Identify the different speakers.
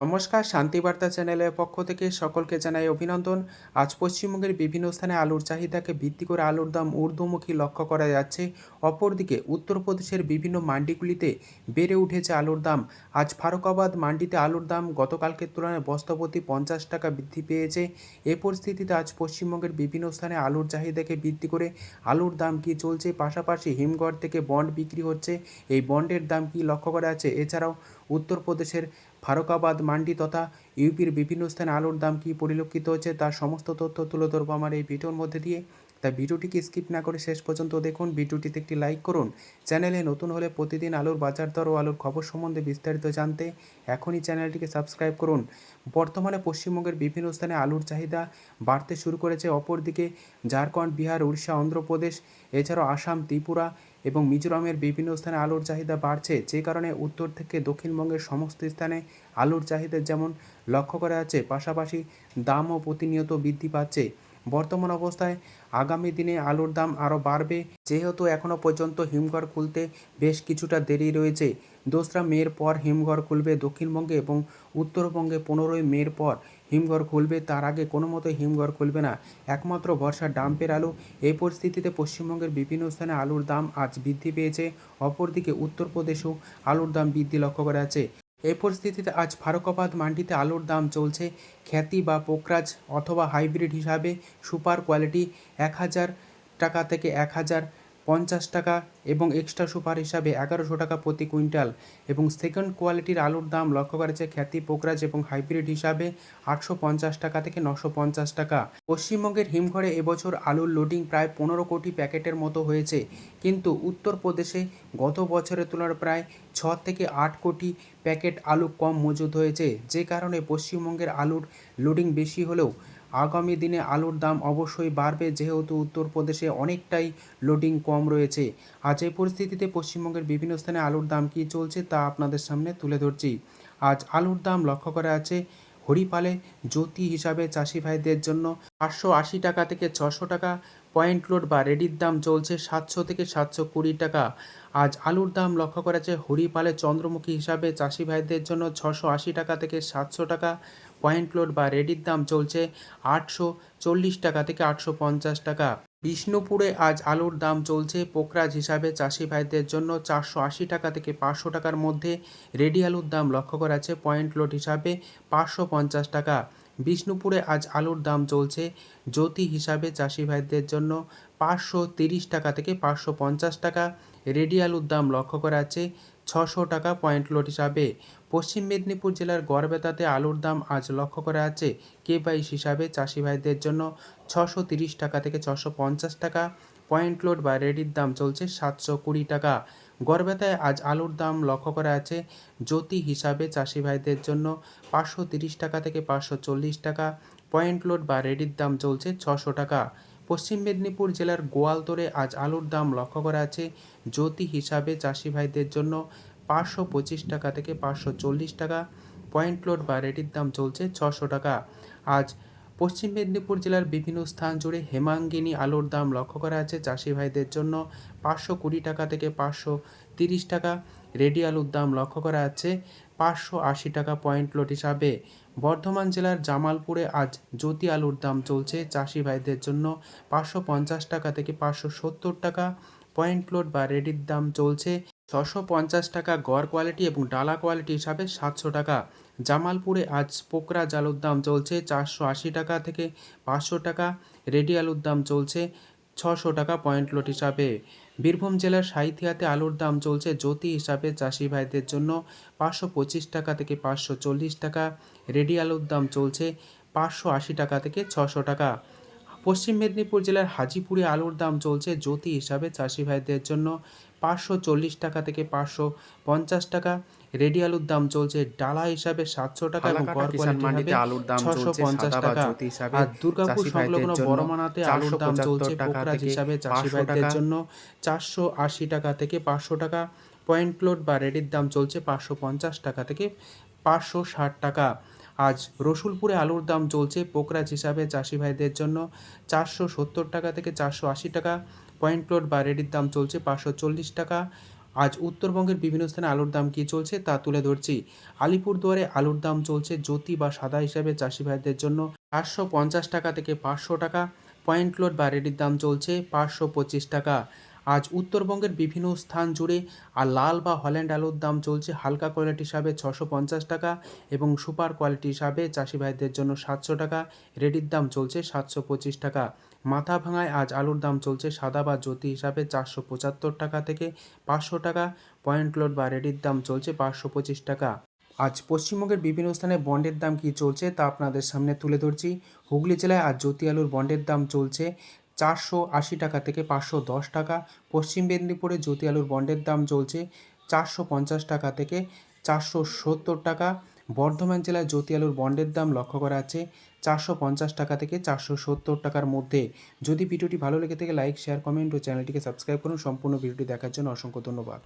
Speaker 1: নমস্কার শান্তিবার্তা চ্যানেলের পক্ষ থেকে সকলকে জানাই অভিনন্দন। আজ পশ্চিমবঙ্গের বিভিন্ন স্থানে আলুর চাহিদাকে ভিত্তি করে আলুর দাম ঊর্ধ্বমুখী লক্ষ্য করা যাচ্ছে। অপরদিকে, উত্তরপ্রদেশের বিভিন্ন মান্ডিগুলিতে বেড়ে উঠেছে আলুর দাম। আজ ফারুকাবাদ মান্ডিতে আলুর দাম গতকালকের তুলনায় বস্তাপতি পঞ্চাশ টাকা বৃদ্ধি পেয়েছে। এ পরিস্থিতিতে আজ পশ্চিমবঙ্গের বিভিন্ন স্থানে আলুর চাহিদাকে ভিত্তি করে আলুর দাম কী চলছে? পাশাপাশি হিমঘর থেকে বন্ড বিক্রি হচ্ছে। এই বন্ডের দাম কী লক্ষ্য করা যাচ্ছে? এছাড়াও উত্তরপ্রদেশের ফারুকাবাদ মান্ডি তথা ইউপির বিভিন্ন স্থানে আলুর দাম কী পরিলক্ষিত হচ্ছে তার সমস্ত তথ্য তুলে ধরবো আমার এই ভিডিওর মধ্যে দিয়ে। তাই ভিডিওটিকে স্কিপ না করে শেষ পর্যন্ত দেখুন। ভিডিওটিতে একটি লাইক করুন। চ্যানেলে নতুন হলে প্রতিদিন আলুর বাজার দর ও আলুর খবর সম্বন্ধে বিস্তারিত জানতে এখনই চ্যানেলটিকে সাবস্ক্রাইব করুন। বর্তমানে পশ্চিমবঙ্গের বিভিন্ন স্থানে আলুর চাহিদা বাড়তে শুরু করেছে। অপরদিকে ঝাড়খণ্ড, বিহার, উড়িষ্যা, অন্ধ্রপ্রদেশ, এছাড়াও আসাম, ত্রিপুরা এবং মিজোরামের বিভিন্ন স্থানে আলুর চাহিদা বাড়ছে। যে কারণে উত্তর থেকে দক্ষিণবঙ্গের সমস্ত স্থানে আলুর চাহিদা যেমন লক্ষ্য করা যাচ্ছে, পাশাপাশি দামও প্রতিনিয়ত বৃদ্ধি পাচ্ছে। বর্তমান অবস্থায় আগামী দিনে আলুর দাম আরও বাড়বে। যেহেতু এখনও পর্যন্ত হিমঘর খুলতে বেশ কিছুটা দেরি রয়েছে। দোসরা মের পর হিমঘর খুলবে দক্ষিণবঙ্গে এবং উত্তরবঙ্গে পনেরোই মের পর। হিমঘর খুলবে, তার আগে কোনো মতো হিমঘর খুলবে না। একমাত্র ভরসা ডাম্পের আলু। এই পরিস্থিতিতে পশ্চিমবঙ্গের বিভিন্ন স্থানে আলুর দাম আজ বৃদ্ধি পেয়েছে। অপরদিকে উত্তরপ্রদেশেও আলুর দাম বৃদ্ধি লক্ষ্য করা আছে এই পরিস্থিতিতে আজ ফারুকাবাদ মান্ডিতে আলুর দাম চলছে। খ্যাতি বা পোকরাজ অথবা হাইব্রিড হিসাবে সুপার কোয়ালিটি এক হাজার টাকা থেকে এক হাজার পঞ্চাশ টাকা এবং এক্সট্রা সুপার হিসাবে এগারোশো টাকা প্রতি কুইন্টাল এবং সেকেন্ড কোয়ালিটির আলুর দাম লক্ষ্য করেছে খ্যাতি পোকরাজ এবং হাইব্রিড হিসাবে আটশো পঞ্চাশ টাকা থেকে নশো পঞ্চাশ টাকা। পশ্চিমবঙ্গের হিমঘরে এবছর আলুর লোডিং প্রায় পনেরো কোটি প্যাকেটের মতো হয়েছে। কিন্তু উত্তরপ্রদেশে গত বছরের তুলনায় প্রায় ছ থেকে আট কোটি প্যাকেট আলু কম মজুদ হয়েছে। যে কারণে পশ্চিমবঙ্গের আলুর লোডিং বেশি হলেও আগামী দিনে আলুর দাম অবশ্যই বাড়বে যেহেতু উত্তরপ্রদেশে অনেকটাই লোডিং কম রয়েছে। আজ এই পরিস্থিতিতে পশ্চিমবঙ্গের বিভিন্ন স্থানে আলুর দাম কী চলছে তা আপনাদের সামনে তুলে ধরছি। আজ আলুর দাম লক্ষ্য করা আছে হরিপালে জ্যোতি হিসাবে চাষি ভাইদের জন্য পাঁচশো আশি টাকা থেকে ছশো টাকা। পয়েন্ট লোড বা রেডির দাম চলছে সাতশো থেকে সাতশো কুড়ি টাকা। আজ আলুর দাম লক্ষ্য করা যাচ্ছে হরিপালে চন্দ্রমুখী হিসাবে চাষি ভাইদের জন্য ছশো আশি টাকা থেকে সাতশো টাকা। পয়েন্ট লোড বা রেডির দাম চলছে আটশো চল্লিশ টাকা থেকে আটশো পঞ্চাশ টাকা। বিষ্ণুপুরে আজ আলুর দাম চলছে পোকরাজ হিসাবে চাষি ভাইদের জন্য চারশো আশি টাকা থেকে পাঁচশো টাকার মধ্যে। রেডি আলুর দাম লক্ষ্য করা আছে পয়েন্ট লোড হিসাবে পাঁচশো পঞ্চাশ টাকা। বিষ্ণুপুরে আজ আলুর দাম চলছে। জ্যোতি হিসাবে চাষি ভাইদের জন্য পাঁচশো তিরিশ টাকা থেকে পাঁচশো পঞ্চাশ টাকা। রেডি আলুর দাম লক্ষ্য করা আছে ছশো টাকা পয়েন্ট লোড হিসাবে। পশ্চিম মেদিনীপুর জেলার গড়বেতাতে আলুর দাম আজ লক্ষ্য করা আছে কে বাইশ হিসাবে চাষি ভাইদের জন্য ছশো তিরিশ টাকা থেকে ছশো পঞ্চাশ টাকা। পয়েন্ট লোড বা রেডির দাম চলছে সাতশো কুড়ি টাকা। গড়বেতায় আজ আলুর দাম লক্ষ্য করা আছে। জ্যোতি হিসাবে চাষি ভাইদের জন্য পাঁচশো তিরিশ টাকা থেকে পাঁচশো চল্লিশ টাকা। পয়েন্ট লোড বা রেডির দাম চলছে ছশো টাকা। পশ্চিম মেদিনীপুর জেলার গোয়ালতরে আজ আলুর দাম লক্ষ্য করা আছে। জ্যোতি হিসাবে চাষি ভাইদের জন্য পাঁচশো পঁচিশ টাকা থেকে পাঁচশো চল্লিশ টাকা। পয়েন্ট লোড বা রেডির দাম চলছে ছশো টাকা। আজ পশ্চিম মেদিনীপুর জেলার বিভিন্ন স্থান জুড়ে হেমাঙ্গিনী আলুর দাম লক্ষ্য করা আছে চাষি ভাইদের জন্য পাঁচশো কুড়ি টাকা থেকে পাঁচশো তিরিশ টাকা রেডি আলুর দাম লক্ষ্য করা আছে পাঁচশো আশি টাকা পয়েন্ট লোড হিসাবে বর্ধমান জেলার জামালপুরে আজ জ্যোতি আলুর দাম চলছে। চাষি ভাইদের জন্য পাঁচশো পঞ্চাশ টাকা থেকে পাঁচশো সত্তর টাকা পয়েন্ট লোড বা রেডির দাম চলছে। ছশো পঞ্চাশ টাকা গড় কোয়ালিটি এবং ডালা কোয়ালিটি হিসাবে সাতশো টাকা। জামালপুরে আজ পোকরা আলুর দাম চলছে চারশো আশি টাকা থেকে পাঁচশো টাকা। রেডি আলুর দাম চলছে ছশো টাকা পয়েন্ট লোট হিসাবে। বীরভূম জেলার সাঁইথিয়াতে আলুর দাম চলছে জ্যোতি হিসাবে চাষি ভাইদের জন্য পাঁচশো পঁচিশ টাকা থেকে পাঁচশো চল্লিশ টাকা। রেডি আলুর দাম চলছে পাঁচশো আশি টাকা থেকে ছশো টাকা। পশ্চিম মেদিনীপুর জেলার হাজিপুরে আলুর দাম চলছে জ্যোতি হিসাবে। চাষি ভাইদের জন্য পাঁচশো চল্লিশ টাকা থেকে পাঁচশো পঞ্চাশ টাকা। রেডি আলুর দাম চলছে ডালা হিসাবে সাতশো টাকা এবং গড় কোয়ালিটি
Speaker 2: আলুর দাম
Speaker 1: ছশো পঞ্চাশ টাকা। আর দুর্গাপুর সংলগ্ন বড়মানাতে আলুর দাম চলছে
Speaker 2: টাকা
Speaker 1: পোকরাজ হিসাবে। চাষি ভাইদের জন্য চারশো আশি টাকা থেকে পাঁচশো টাকা। পয়েন্ট লোড বা রেডির দাম চলছে পাঁচশো পঞ্চাশ টাকা থেকে পাঁচশো ষাট টাকা। আজ রসুলপুরে আলুর দাম চলছে পোকরাজ হিসাবে চাষি ভাইদের জন্য চারশো সত্তর টাকা থেকে চারশো আশি টাকা। পয়েন্ট লোড বা রেডির দাম চলছে পাঁচশো চল্লিশ টাকা। আজ উত্তরবঙ্গের বিভিন্ন স্থানে আলুর দাম কী চলছে তা তুলে ধরছি। আলিপুরদুয়ারে আলুর দাম চলছে জ্যোতি বা সাদা হিসাবে চাষি ভাইদের জন্য চারশো পঞ্চাশ টাকা থেকে পাঁচশো টাকা। পয়েন্ট লোড বা রেডির দাম চলছে পাঁচশো পঁচিশ টাকা। আজ উত্তরবঙ্গের বিভিন্ন স্থান জুড়ে আর লাল বা হল্যান্ড আলুর দাম চলছে হালকা কোয়ালিটি হিসাবে ছশো পঞ্চাশ টাকা এবং সুপার কোয়ালিটি হিসাবে চাষি ভাইদের জন্য সাতশো টাকা, রেডির দাম চলছে সাতশো পঁচিশ টাকা। মাথা ভাঙায় আজ আলুর দাম চলছে সাদা বা জ্যোতি হিসাবে চারশো পঁচাত্তর টাকা থেকে পাঁচশো টাকা, পয়েন্ট লোড বা রেডির দাম চলছে পাঁচশো পঁচিশ টাকা। আজ পশ্চিমবঙ্গের বিভিন্ন স্থানে বন্ডের দাম কী চলছে তা আপনাদের সামনে তুলে ধরছি। হুগলি জেলায় আজ জ্যোতি আলুর বন্ডের দাম চলছে চারশো আশি টাকা থেকে পাঁচশো দশ টাকা। পশ্চিম মেদিনীপুরে জ্যোতি আলুর বন্ডের দাম চলছে চারশো পঞ্চাশ টাকা থেকে চারশো সত্তর টাকা। বর্ধমান জেলায় জ্যোতি আলুর বন্ডের দাম লক্ষ্য করা আছে চারশো পঞ্চাশ টাকা থেকে চারশো সত্তর টাকার মধ্যে। যদি ভিডিওটি ভালো লেগে থাকে, লাইক, শেয়ার, কমেন্ট ও চ্যানেলটিকে সাবস্ক্রাইব করুন। সম্পূর্ণ ভিডিওটি দেখার জন্য অসংখ্য ধন্যবাদ।